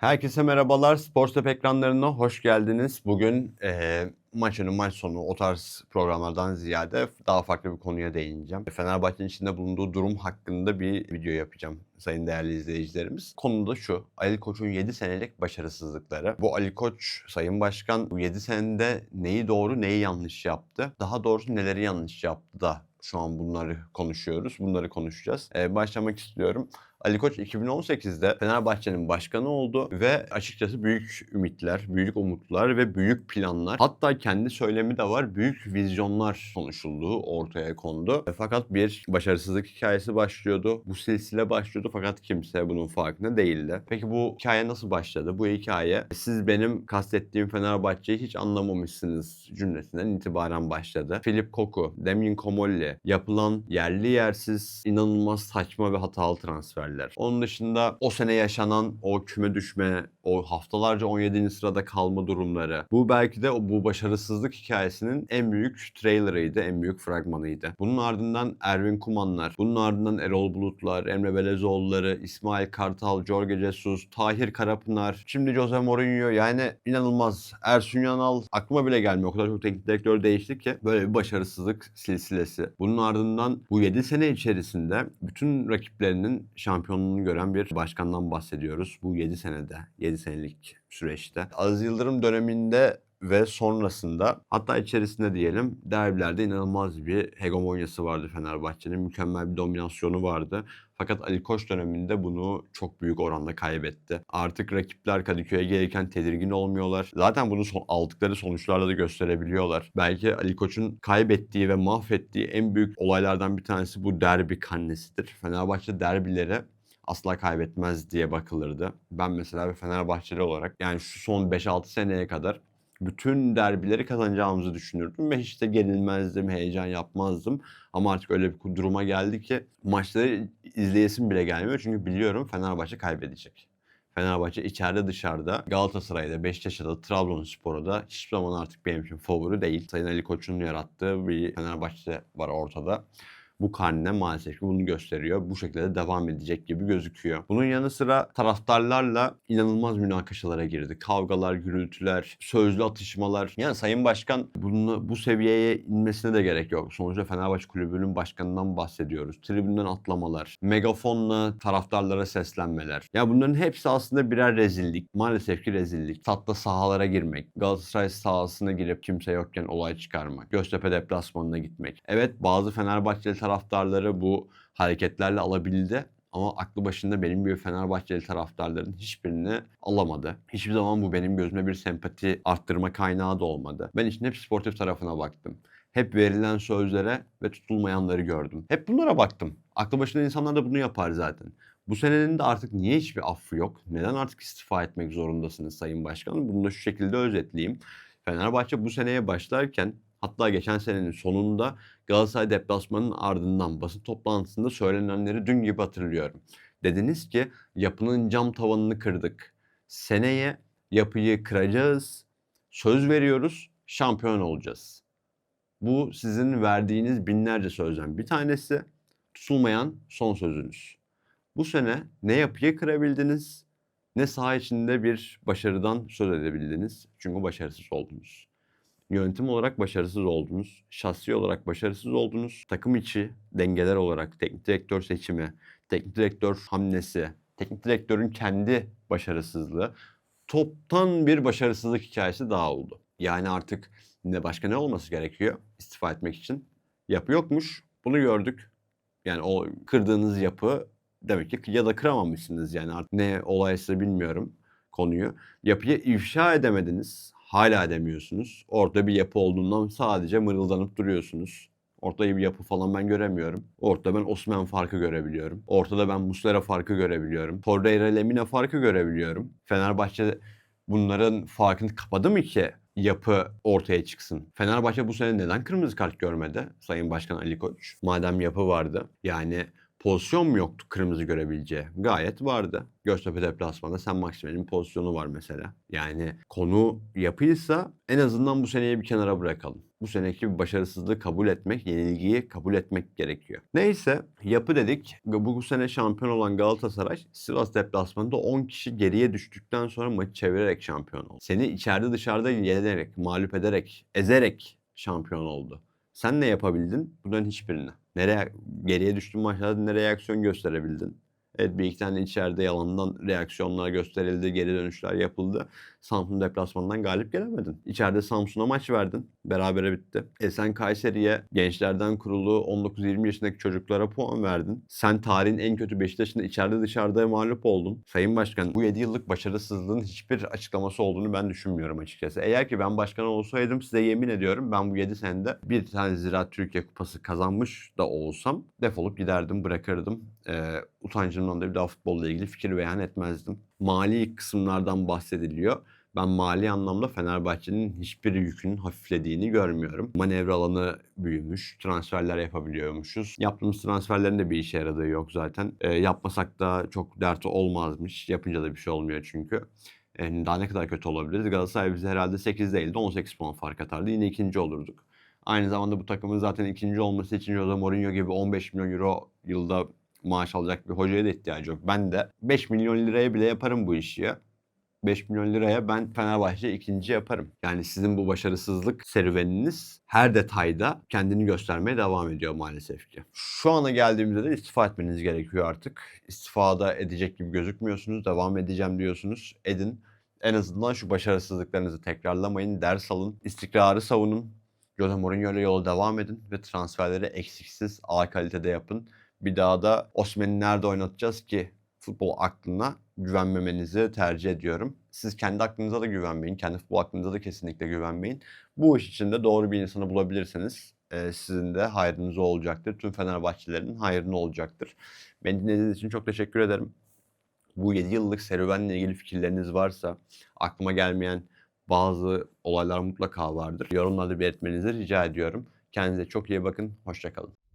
Herkese merhabalar. Sporstep ekranlarına hoş geldiniz. Bugün eee maç maç sonu o tarz programlardan ziyade daha farklı bir konuya değineceğim. Fenerbahçe'nin içinde bulunduğu durum hakkında bir video yapacağım sayın değerli izleyicilerimiz. Konu da şu. Ali Koç'un 7 senelik başarısızlıkları. Bu Ali Koç, Sayın Başkan bu 7 senede neyi doğru, neyi yanlış yaptı? Daha doğrusu neleri yanlış yaptı da şu an bunları konuşuyoruz. Bunları konuşacağız. Eee, başlamak istiyorum. Ali Koç 2018'de Fenerbahçe'nin başkanı oldu ve açıkçası büyük ümitler, büyük umutlar ve büyük planlar hatta kendi söylemi de var büyük vizyonlar konuşulduğu ortaya kondu. E, Fakat bir başarısızlık hikayesi başlıyordu. Bu silsile başlıyordu fakat kimse bunun farkında değildi. Peki bu hikaye nasıl başladı? Bu hikaye siz benim kastettiğim Fenerbahçe'yi hiç anlamamışsınız cümlesinden itibaren başladı. Filip Koku, Demin Komolli, yapılan yerli yersiz inanılmaz saçma ve hatalı transferler. Onun dışında o sene yaşanan o küme düşme, o haftalarca 17. sırada kalma durumları. Bu belki de bu başarısızlık hikayesinin en büyük trailerıydı, en büyük fragmanıydı. Bunun ardından Erwin Kumanlar, bunun ardından Erol Bulutlar, Emre Belezoğulları, İsmail Kartal, Jorge Jesus, Tahir Karapınar, şimdi Jose Mourinho yani inanılmaz. Ersun Yanal aklıma bile gelmiyor. O kadar çok teknik direktör değişti ki böyle bir başarısızlık silsilesi. Bunun ardından bu 7 sene içerisinde bütün rakiplerinin şampiyonluğunu gören bir başkandan bahsediyoruz. Bu 7 senede, 7 senelik süreçte. Aziz Yıldırım döneminde ve sonrasında hatta içerisinde diyelim derbilerde inanılmaz bir hegemonyası vardı Fenerbahçe'nin. Mükemmel bir dominasyonu vardı. Fakat Ali Koç döneminde bunu çok büyük oranda kaybetti. Artık rakipler Kadıköy'e gelirken tedirgin olmuyorlar. Zaten bunu son, aldıkları sonuçlarla da gösterebiliyorlar. Belki Ali Koç'un kaybettiği ve mahvettiği en büyük olaylardan bir tanesi bu derbi kannesidir. Fenerbahçe derbileri asla kaybetmez diye bakılırdı. Ben mesela bir Fenerbahçeli olarak yani şu son 5-6 seneye kadar bütün derbileri kazanacağımızı düşünürdüm ve hiç de gerilmezdim, heyecan yapmazdım. Ama artık öyle bir duruma geldi ki maçları izleyesim bile gelmiyor. Çünkü biliyorum Fenerbahçe kaybedecek. Fenerbahçe içeride dışarıda Galatasaray'da, Beşiktaş'ta, Trabzonspor'da da hiçbir zaman artık benim için favori değil. Sayın Ali Koç'un yarattığı bir Fenerbahçe var ortada. Bu karne maalesef ki bunu gösteriyor. Bu şekilde devam edecek gibi gözüküyor. Bunun yanı sıra taraftarlarla inanılmaz münakaşalara girdi. Kavgalar, gürültüler, sözlü atışmalar. Yani Sayın Başkan bunu, bu seviyeye inmesine de gerek yok. Sonuçta Fenerbahçe Kulübü'nün başkanından bahsediyoruz. Tribünden atlamalar, megafonla taraftarlara seslenmeler. Ya bunların hepsi aslında birer rezillik. Maalesef ki rezillik. Tatlı sahalara girmek, Galatasaray sahasına girip kimse yokken olay çıkarmak, Göztepe deplasmanına gitmek. Evet bazı Fenerbahçeli taraftarları bu hareketlerle alabildi. Ama aklı başında benim gibi Fenerbahçeli taraftarların hiçbirini alamadı. Hiçbir zaman bu benim gözüme bir sempati arttırma kaynağı da olmadı. Ben işin hep sportif tarafına baktım. Hep verilen sözlere ve tutulmayanları gördüm. Hep bunlara baktım. Aklı başında insanlar da bunu yapar zaten. Bu senenin de artık niye hiçbir affı yok? Neden artık istifa etmek zorundasınız Sayın Başkanım? Bunu da şu şekilde özetleyeyim. Fenerbahçe bu seneye başlarken hatta geçen senenin sonunda Galatasaray deplasmanının ardından basın toplantısında söylenenleri dün gibi hatırlıyorum. Dediniz ki yapının cam tavanını kırdık. Seneye yapıyı kıracağız. Söz veriyoruz. Şampiyon olacağız. Bu sizin verdiğiniz binlerce sözden bir tanesi. Tutulmayan son sözünüz. Bu sene ne yapıyı kırabildiniz ne saha içinde bir başarıdan söz edebildiniz. Çünkü başarısız oldunuz. Yönetim olarak başarısız oldunuz. Şahsi olarak başarısız oldunuz. Takım içi dengeler olarak teknik direktör seçimi, teknik direktör hamlesi, teknik direktörün kendi başarısızlığı toptan bir başarısızlık hikayesi daha oldu. Yani artık ne başka ne olması gerekiyor istifa etmek için? Yapı yokmuş. Bunu gördük. Yani o kırdığınız yapı demek ki ya da kıramamışsınız yani artık ne olaysa bilmiyorum konuyu. Yapıyı ifşa edemediniz. Hala edemiyorsunuz. Orada bir yapı olduğundan sadece mırıldanıp duruyorsunuz. Ortada bir yapı falan ben göremiyorum. Ortada ben Osman farkı görebiliyorum. Ortada ben Muslera farkı görebiliyorum. Torreira Lemina farkı görebiliyorum. Fenerbahçe bunların farkını kapadı mı ki yapı ortaya çıksın? Fenerbahçe bu sene neden kırmızı kart görmedi Sayın Başkan Ali Koç? Madem yapı vardı. Yani pozisyon mu yoktu kırmızı görebileceği? Gayet vardı. Göztepe deplasmanda sen Maksimel'in pozisyonu var mesela. Yani konu yapıysa en azından bu seneyi bir kenara bırakalım. Bu seneki bir başarısızlığı kabul etmek, yenilgiyi kabul etmek gerekiyor. Neyse yapı dedik. Bu, bu sene şampiyon olan Galatasaray Sivas deplasmanında 10 kişi geriye düştükten sonra maçı çevirerek şampiyon oldu. Seni içeride dışarıda yenerek, mağlup ederek, ezerek şampiyon oldu. Sen ne yapabildin? Bunların hiçbirini. Nereye geriye düştüğün maçlarda ne reaksiyon gösterebildin? Evet bir iki içeride yalandan reaksiyonlar gösterildi, geri dönüşler yapıldı. Samsun deplasmandan galip gelemedin. İçeride Samsun'a maç verdin. Berabere bitti. E sen Kayseri'ye gençlerden kurulu 19-20 yaşındaki çocuklara puan verdin. Sen tarihin en kötü Beşiktaş'ında içeride dışarıda mağlup oldun. Sayın Başkan bu 7 yıllık başarısızlığın hiçbir açıklaması olduğunu ben düşünmüyorum açıkçası. Eğer ki ben başkan olsaydım size yemin ediyorum ben bu 7 senede bir tane Ziraat Türkiye Kupası kazanmış da olsam defolup giderdim, bırakırdım. Ee, utancımdan da bir daha futbolla ilgili fikir beyan etmezdim. Mali kısımlardan bahsediliyor. Ben mali anlamda Fenerbahçe'nin hiçbir yükünün hafiflediğini görmüyorum. Manevra alanı büyümüş, transferler yapabiliyormuşuz. Yaptığımız transferlerin de bir işe yaradığı yok zaten. Ee, yapmasak da çok dert olmazmış. Yapınca da bir şey olmuyor çünkü. Yani daha ne kadar kötü olabiliriz? Galatasaray bize herhalde 8 değildi 18 puan fark atardı. Yine ikinci olurduk. Aynı zamanda bu takımın zaten ikinci olması için Jose Mourinho gibi 15 milyon euro yılda maaş alacak bir hocaya da ihtiyacı yok. Ben de 5 milyon liraya bile yaparım bu işi ya. 5 milyon liraya ben Fenerbahçe ikinci yaparım. Yani sizin bu başarısızlık serüveniniz her detayda kendini göstermeye devam ediyor maalesef ki. Şu ana geldiğimizde de istifa etmeniz gerekiyor artık. İstifada edecek gibi gözükmüyorsunuz. Devam edeceğim diyorsunuz. Edin. En azından şu başarısızlıklarınızı tekrarlamayın. Ders alın. istikrarı savunun. Jose Mourinho ile yola devam edin ve transferleri eksiksiz A kalitede yapın. Bir daha da Osman'ı nerede oynatacağız ki futbol aklına güvenmemenizi tercih ediyorum. Siz kendi aklınıza da güvenmeyin. Kendi futbol aklınıza da kesinlikle güvenmeyin. Bu iş için de doğru bir insanı bulabilirseniz e, sizin de hayrınıza olacaktır. Tüm Fenerbahçelilerin hayrına olacaktır. Beni dinlediğiniz için çok teşekkür ederim. Bu 7 yıllık serüvenle ilgili fikirleriniz varsa aklıma gelmeyen bazı olaylar mutlaka vardır. Yorumlarda belirtmenizi rica ediyorum. Kendinize çok iyi bakın. Hoşçakalın.